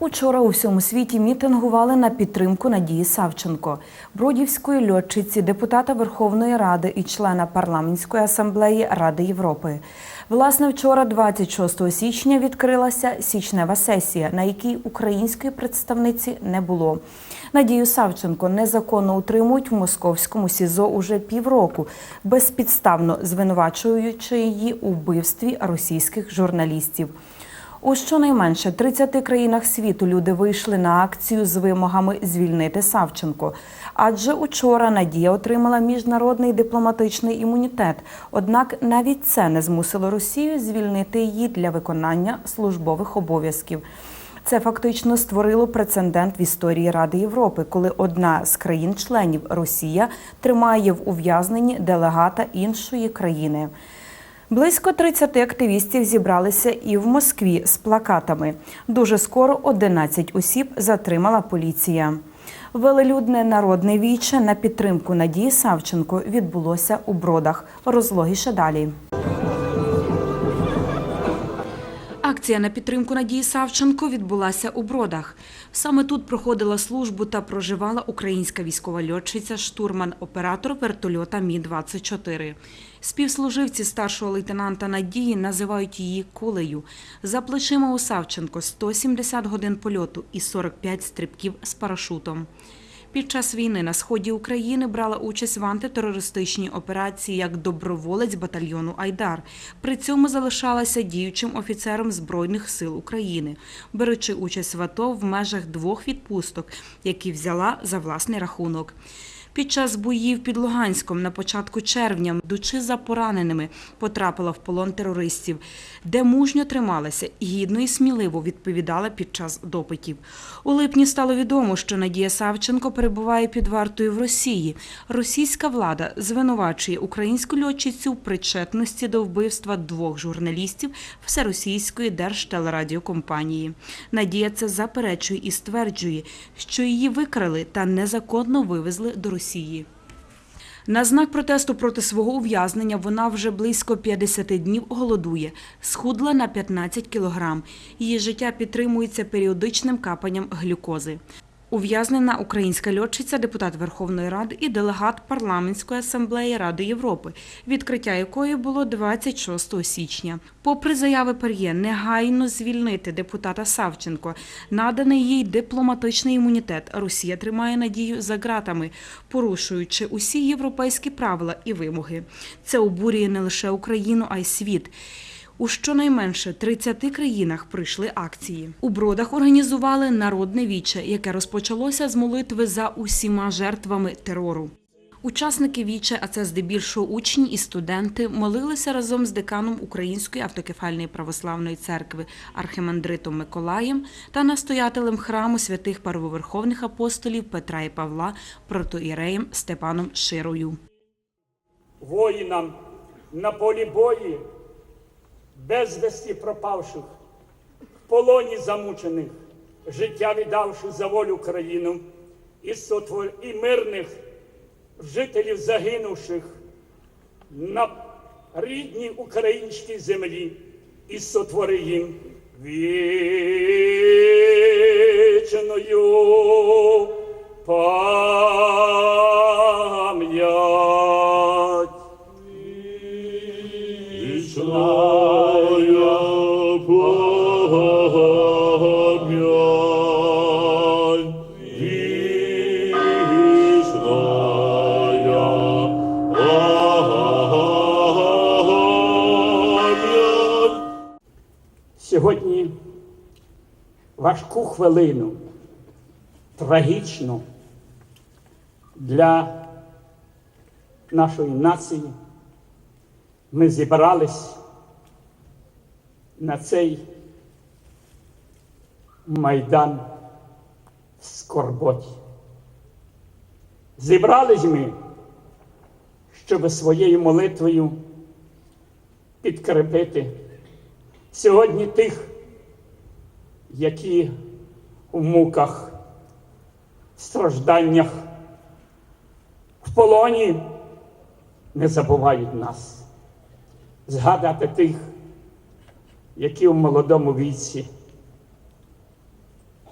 Учора у всьому світі мітингували на підтримку Надії Савченко, бродівської льотчиці, депутата Верховної Ради і члена парламентської асамблеї Ради Європи. Власне, вчора, 26 січня, відкрилася січнева сесія, на якій української представниці не було. Надію Савченко незаконно утримують в московському СІЗО уже півроку, безпідставно звинувачуючи її у вбивстві російських журналістів. У щонайменше 30 країнах світу люди вийшли на акцію з вимогами звільнити Савченко. Адже учора Надія отримала міжнародний дипломатичний імунітет. Однак навіть це не змусило Росію звільнити її для виконання службових обов'язків. Це фактично створило прецедент в історії Ради Європи, коли одна з країн-членів Росія тримає в ув'язненні делегата іншої країни. Близько 30 активістів зібралися і в Москві з плакатами. Дуже скоро 11 осіб затримала поліція. Велелюдне народне віче на підтримку Надії Савченко відбулося у бродах. Розлогіше далі. Акція на підтримку Надії Савченко відбулася у Бродах. Саме тут проходила службу та проживала українська військова льотчиця, штурман-оператор вертольота Мі-24. Співслуживці старшого лейтенанта Надії називають її кулею. За плечима у Савченко 170 годин польоту і 45 стрибків з парашутом. Під час війни на сході України брала участь в антитерористичній операції як доброволець батальйону Айдар. При цьому залишалася діючим офіцером Збройних сил України, беручи участь в АТО в межах двох відпусток, які взяла за власний рахунок. Під час боїв під Луганськом на початку червня, йдучи за пораненими, потрапила в полон терористів, де мужньо трималася і гідно і сміливо відповідала під час допитів. У липні стало відомо, що Надія Савченко перебуває під вартою в Росії. Російська влада звинувачує українську льотчицю в причетності до вбивства двох журналістів всеросійської держтелерадіокомпанії. Надія це заперечує і стверджує, що її викрали та незаконно вивезли до Росії. На знак протесту проти свого ув'язнення вона вже близько 50 днів голодує, схудла на 15 кілограм. Її життя підтримується періодичним капанням глюкози. Ув'язнена українська льотчиця, депутат Верховної Ради і делегат парламентської асамблеї Ради Європи, відкриття якої було 26 січня. Попри заяви Пер'є негайно звільнити депутата Савченко, наданий їй дипломатичний імунітет, Росія тримає надію за ґратами, порушуючи усі європейські правила і вимоги. Це обурює не лише Україну, а й світ. У щонайменше 30 країнах прийшли акції. У бродах організували народне віче, яке розпочалося з молитви за усіма жертвами терору. Учасники віче, а це здебільшого учні і студенти, молилися разом з деканом Української автокефальної православної церкви архимандритом Миколаєм та настоятелем храму святих первоверховних апостолів Петра і Павла протоіреєм Степаном Широю. воїнам на полі бої, безвісті пропавших, в полоні замучених, життя віддавши за волю країну, і, сотвор... і мирних жителів загинувших на рідній українській землі, і сотвори їм вічною пам'ять. Вечная важку хвилину, трагічну для нашої нації. Ми зібрались на цей майдан в скорботі. Зібрались ми, щоб своєю молитвою підкрепити сьогодні тих, які в муках, стражданнях, в полоні не забувають нас. Згадати тих, які в молодому віці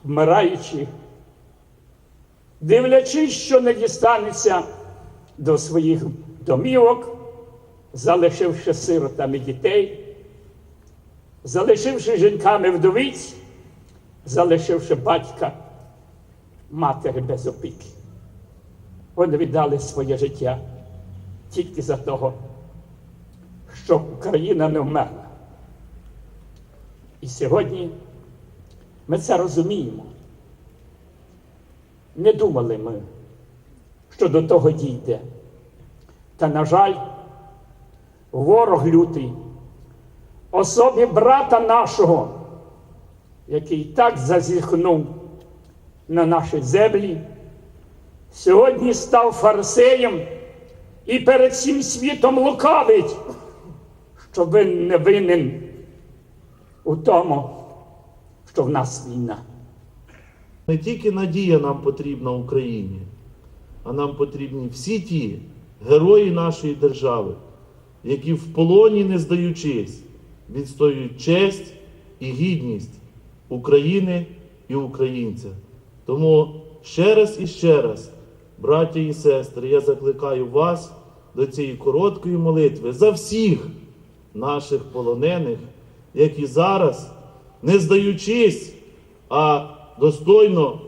вмираючи, дивлячись, що не дістанеться до своїх домівок, залишивши сиротами дітей, залишивши жінками вдовиць, залишивши батька, матері без опіки. Вони віддали своє життя тільки за того, щоб Україна не вмерла. І сьогодні ми це розуміємо. Не думали ми, що до того дійде. Та, на жаль, ворог лютий, особі брата нашого, який так зазіхнув на наші землі, сьогодні став фарисеєм і перед всім світом лукавить, що він не винен у тому, що в нас війна. Не тільки надія нам потрібна Україні, а нам потрібні всі ті герої нашої держави, які в полоні, не здаючись, відстоюють честь і гідність України і українця. Тому ще раз і ще раз, браття і сестри, я закликаю вас до цієї короткої молитви за всіх наших полонених, які зараз, не здаючись, а достойно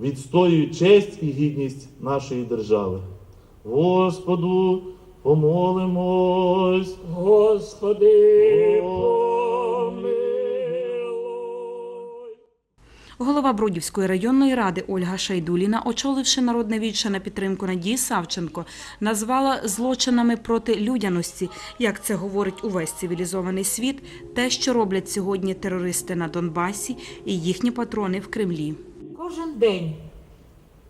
відстоюють честь і гідність нашої держави. Господу помолимось. Господи, помилуй. Голова Бродівської районної ради Ольга Шайдуліна, очоливши народне віче на підтримку Надії Савченко, назвала злочинами проти людяності, як це говорить увесь цивілізований світ, те, що роблять сьогодні терористи на Донбасі і їхні патрони в Кремлі. Кожен день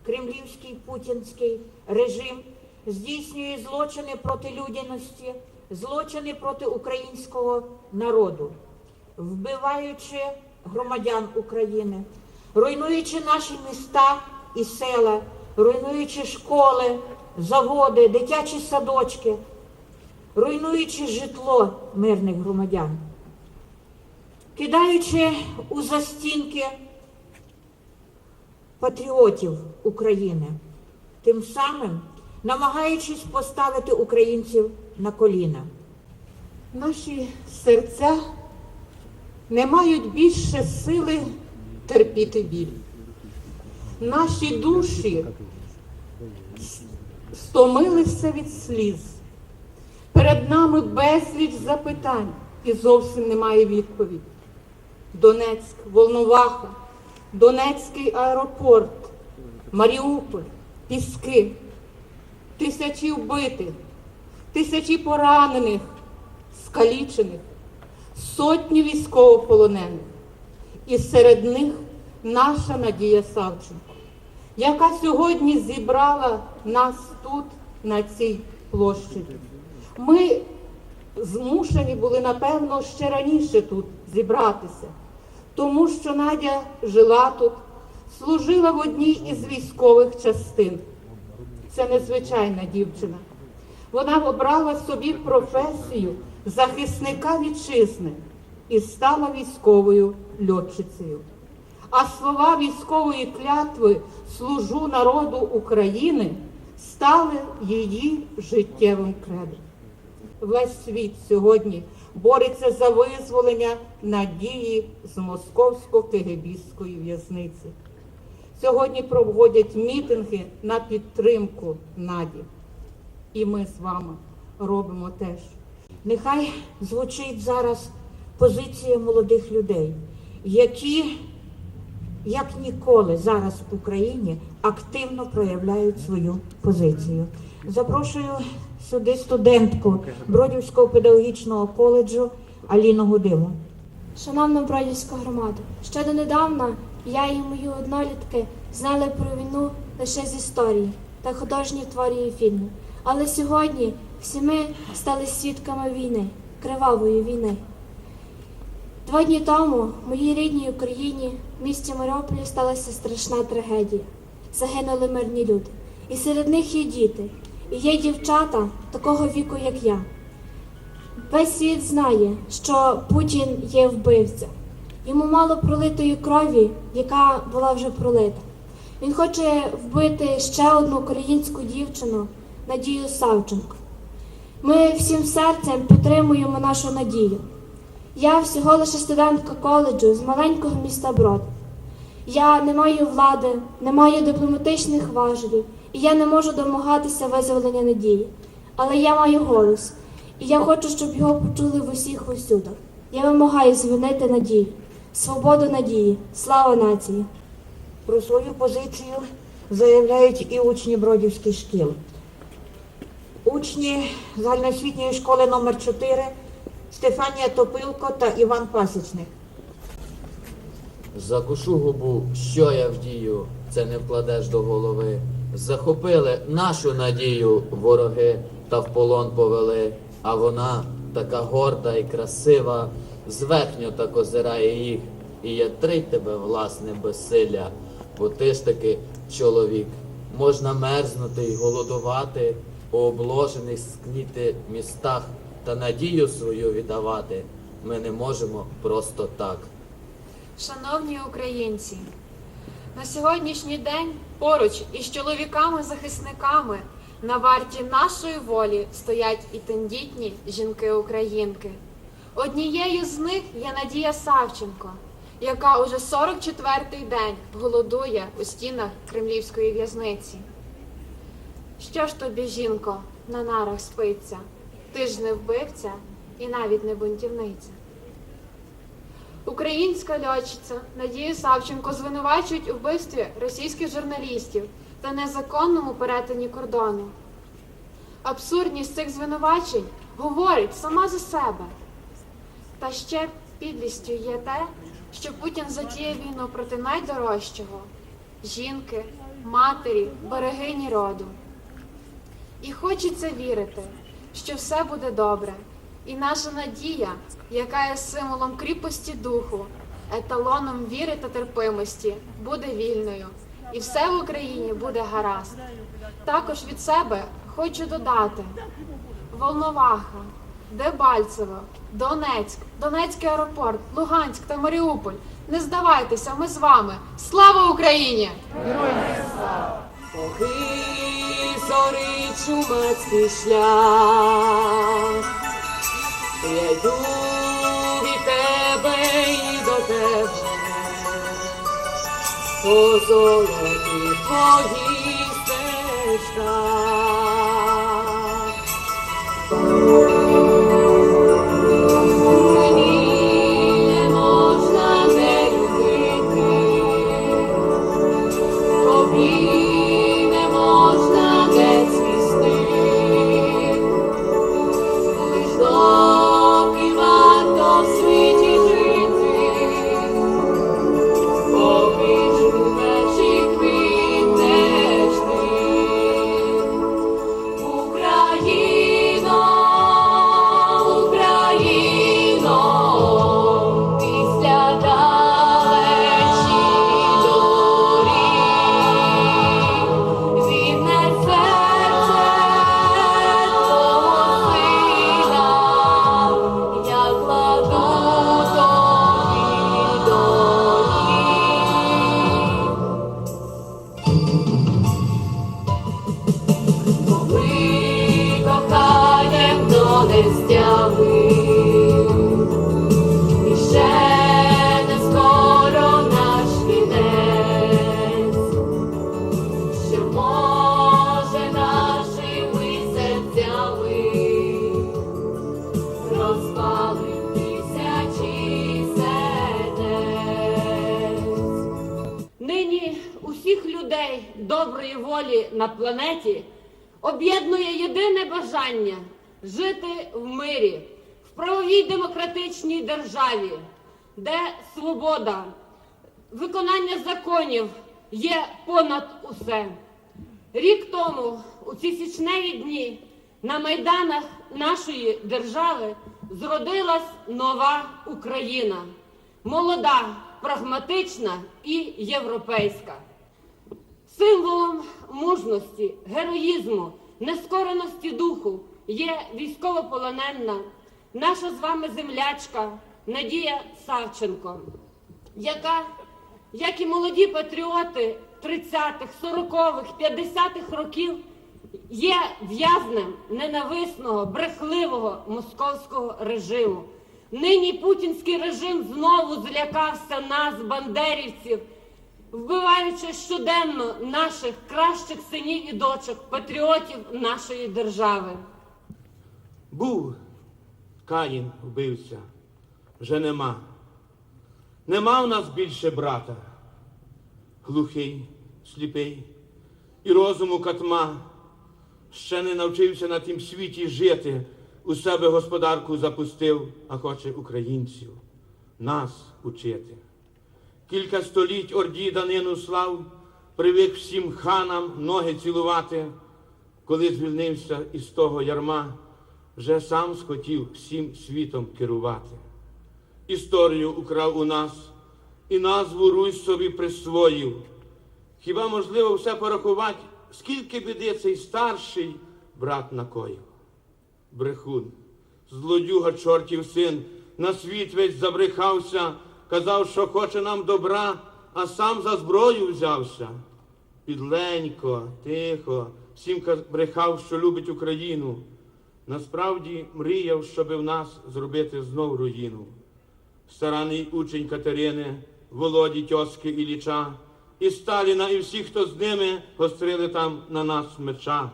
кремлівський путінський режим здійснює злочини проти людяності, злочини проти українського народу, вбиваючи громадян України, руйнуючи наші міста і села, руйнуючи школи, заводи, дитячі садочки, руйнуючи житло мирних громадян, кидаючи у застінки патріотів України, тим самим намагаючись поставити українців на коліна. Наші серця не мають більше сили терпіти біль. Наші душі стомилися від сліз. Перед нами безліч запитань і зовсім немає відповіді. Донецьк, Волноваха, Донецький аеропорт, Маріуполь, Піски, тисячі вбитих, тисячі поранених, скалічених, сотні військовополонених. І серед них наша Надія Савченко, яка сьогодні зібрала нас тут, на цій площі. Ми змушені були, напевно, ще раніше тут зібратися, тому що Надя жила тут, служила в одній із військових частин. Це незвичайна дівчина. Вона обрала собі професію захисника вітчизни і стала військовою льотчицею. А слова військової клятви служу народу України стали її життєвим кредом. Весь світ сьогодні бореться за визволення надії з московсько-кигибістської в'язниці. Сьогодні проводять мітинги на підтримку Наді. І ми з вами робимо теж. Нехай звучить зараз позиція молодих людей, які, як ніколи, зараз в Україні активно проявляють свою позицію. Запрошую сюди студентку Бродівського педагогічного коледжу Аліну Гудиму. Шановна Бродівська громада, ще донедавна я і мої однолітки знали про війну лише з історії та художніх творів і фільмів. Але сьогодні всі ми стали свідками війни, кривавої війни. Два дні тому в моїй рідній Україні, в місті Маріуполі, сталася страшна трагедія. Загинули мирні люди. І серед них є діти, і є дівчата такого віку, як я. Весь світ знає, що Путін є вбивця. Йому мало пролитої крові, яка була вже пролита. Він хоче вбити ще одну українську дівчину Надію Савченко. Ми всім серцем підтримуємо нашу надію. Я всього лише студентка коледжу з маленького міста Брод. Я не маю влади, не маю дипломатичних важелів, і я не можу домагатися визволення надії. Але я маю голос, і я хочу, щоб його почули в усіх усюдах. Я вимагаю звільнити надію, свободу надії, слава нації. Про свою позицію заявляють і учні Бродівських шкіл. Учні загальноосвітньої школи номер 4 Стефанія Топилко та Іван Пасічник. Закушу губу, що я вдію, це не вкладеш до голови. Захопили нашу надію вороги та в полон повели, а вона така горда і красива, зверхньо так озирає їх, і ятрить тебе власне безсилля, бо ти ж таки чоловік. Можна мерзнути й голодувати, обложених скніти містах та надію свою віддавати. Ми не можемо просто так. Шановні українці, на сьогоднішній день поруч із чоловіками-захисниками на варті нашої волі стоять і тендітні жінки-українки. Однією з них є Надія Савченко, яка уже 44-й день голодує у стінах кремлівської в'язниці. Що ж тобі, жінко, на нарах спиться? Ти ж не вбивця і навіть не бунтівниця. Українська льотчиця Надію Савченко звинувачують у вбивстві російських журналістів та незаконному перетині кордону. Абсурдність цих звинувачень говорить сама за себе. Та ще підлістю є те, що Путін затіє війну проти найдорожчого жінки, матері, берегині роду. І хочеться вірити, що все буде добре. І наша надія, яка є символом кріпості духу, еталоном віри та терпимості, буде вільною, і все в Україні буде гаразд. Також від себе хочу додати: Волноваха, Дебальцево, Донецьк, Донецький аеропорт, Луганськ та Маріуполь. Не здавайтеся, ми з вами. Слава Україні! Поки зорить чумацький шлях, я йду від тебе і до тебе, по золоті твої стежках. Нині усіх людей доброї волі на планеті об'єднує єдине бажання жити в мирі, в правовій демократичній державі, де свобода, виконання законів є понад усе. Рік тому, у ці січневі дні, на майданах нашої держави зродилась нова Україна. Молода, прагматична і європейська. Символом мужності, героїзму, нескореності духу є військовополонена, наша з вами землячка Надія Савченко. яка, як і молоді патріоти 30-х, 40-х, 50-х років, є в'язнем ненависного, брехливого московського режиму. Нині путінський режим знову злякався нас, бандерівців, вбиваючи щоденно наших кращих синів і дочок, патріотів нашої держави. Був Каїн вбився, вже нема. Нема в нас більше брата. Глухий, сліпий і розуму катма. Ще не навчився на тім світі жити, у себе господарку запустив, а хоче українців, нас учити. Кілька століть орді данину слав, привик всім ханам ноги цілувати, коли звільнився із того ярма, вже сам схотів всім світом керувати. Історію украв у нас і назву Русь собі присвоїв. Хіба можливо все порахувати, скільки біди цей старший брат накоїв? Брехун, злодюга чортів син, на світ весь забрехався, казав, що хоче нам добра, а сам за зброю взявся. Підленько, тихо, всім брехав, що любить Україну. Насправді мріяв, щоби в нас зробити знов руїну. Стараний учень Катерини, Володі, тьоски Ілліча, і Сталіна, і всіх, хто з ними гострили там на нас меча.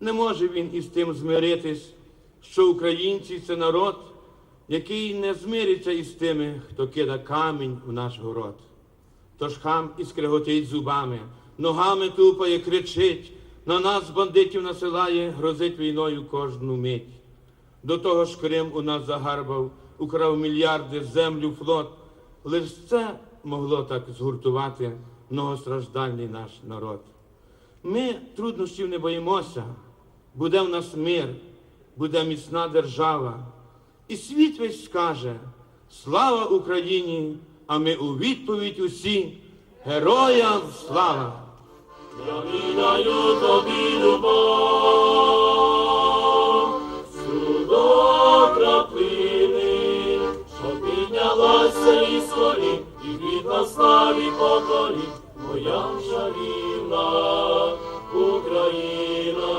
Не може він із тим змиритись, що українці це народ, який не змириться із тими, хто кида камінь в наш город. Тож хам і зубами, ногами тупає, кричить, на нас бандитів насилає, грозить війною кожну мить. До того ж Крим у нас загарбав, украв мільярди, землю, флот. Лиш це могло так згуртувати многостраждальний наш народ. Ми труднощів не боїмося, буде в нас мир, буде міцна держава. І світ весь скаже Слава Україні! А ми у відповідь усі Героям слава! Я віддаю тобі любов, всю до краплини, що піднялася колін, і від на славі поколінь, моя чарівна Україна,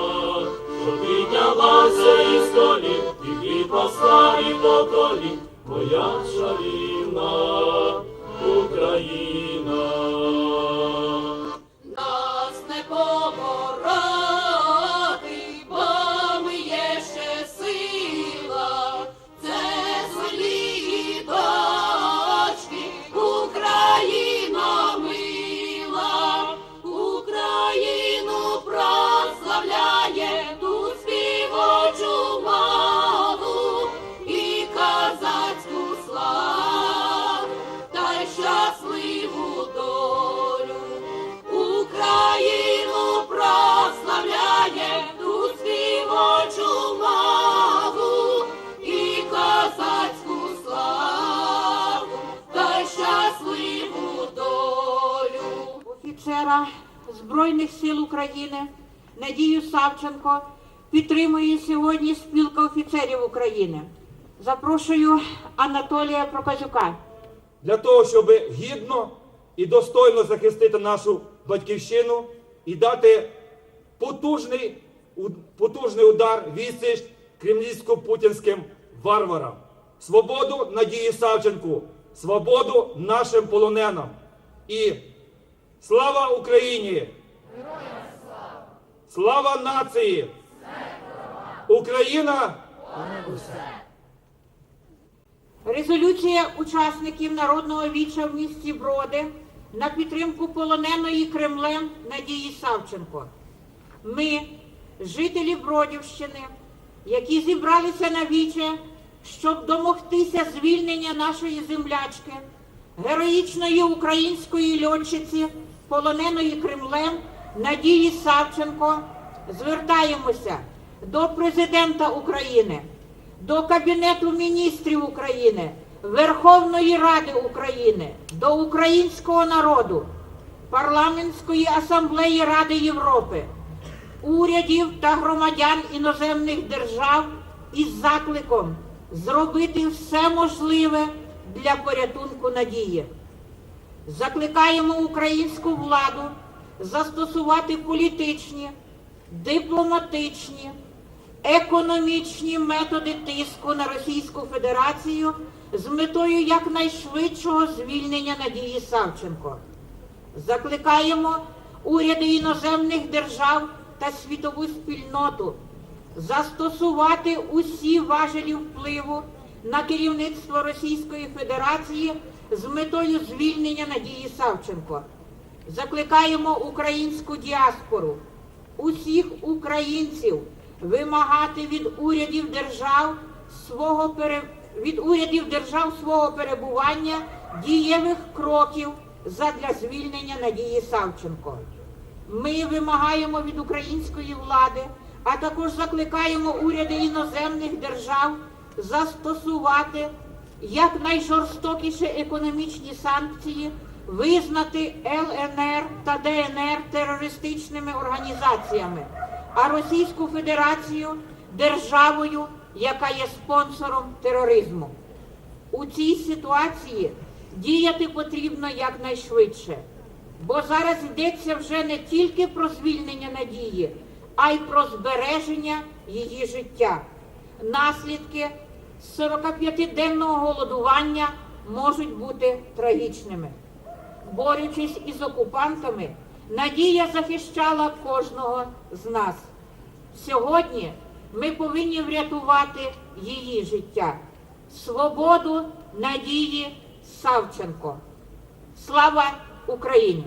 що піднялася колін, і від на славі поколінь, моя чарівна Україна. Збройних сил України Надію Савченко підтримує сьогодні спілка офіцерів України. Запрошую Анатолія Проказюка. для того, щоб гідно і достойно захистити нашу батьківщину і дати потужний, потужний удар відсіч кремлівсько-путінським варварам. Свободу Надії Савченку, свободу нашим полоненам. І слава Україні! Слава нації! Україна! Резолюція учасників народного віча в місті Броди на підтримку полоненої Кремлем Надії Савченко. Ми, жителі Бродівщини, які зібралися на віче, щоб домогтися звільнення нашої землячки, героїчної української льотчиці, полоненої Кремлем Надії Савченко, звертаємося до президента України до Кабінету міністрів України, Верховної Ради України, до українського народу, Парламентської асамблеї Ради Європи, урядів та громадян іноземних держав із закликом зробити все можливе для порятунку надії. Закликаємо українську владу застосувати політичні, дипломатичні, економічні методи тиску на Російську Федерацію з метою якнайшвидшого звільнення Надії Савченко. Закликаємо уряди іноземних держав та світову спільноту застосувати усі важелі впливу на керівництво Російської Федерації з метою звільнення Надії Савченко. Закликаємо українську діаспору, усіх українців вимагати від урядів держав свого пере... від урядів держав свого перебування дієвих кроків задля звільнення Надії Савченко. Ми вимагаємо від української влади, а також закликаємо уряди іноземних держав застосувати якнайжорстокіші економічні санкції, визнати ЛНР та ДНР терористичними організаціями, а Російську Федерацію державою, яка є спонсором тероризму. У цій ситуації діяти потрібно якнайшвидше, бо зараз йдеться вже не тільки про звільнення надії, а й про збереження її життя. Наслідки 45-денного голодування можуть бути трагічними. Борючись із окупантами, Надія захищала кожного з нас. Сьогодні ми повинні врятувати її життя, свободу Надії Савченко. Слава Україні!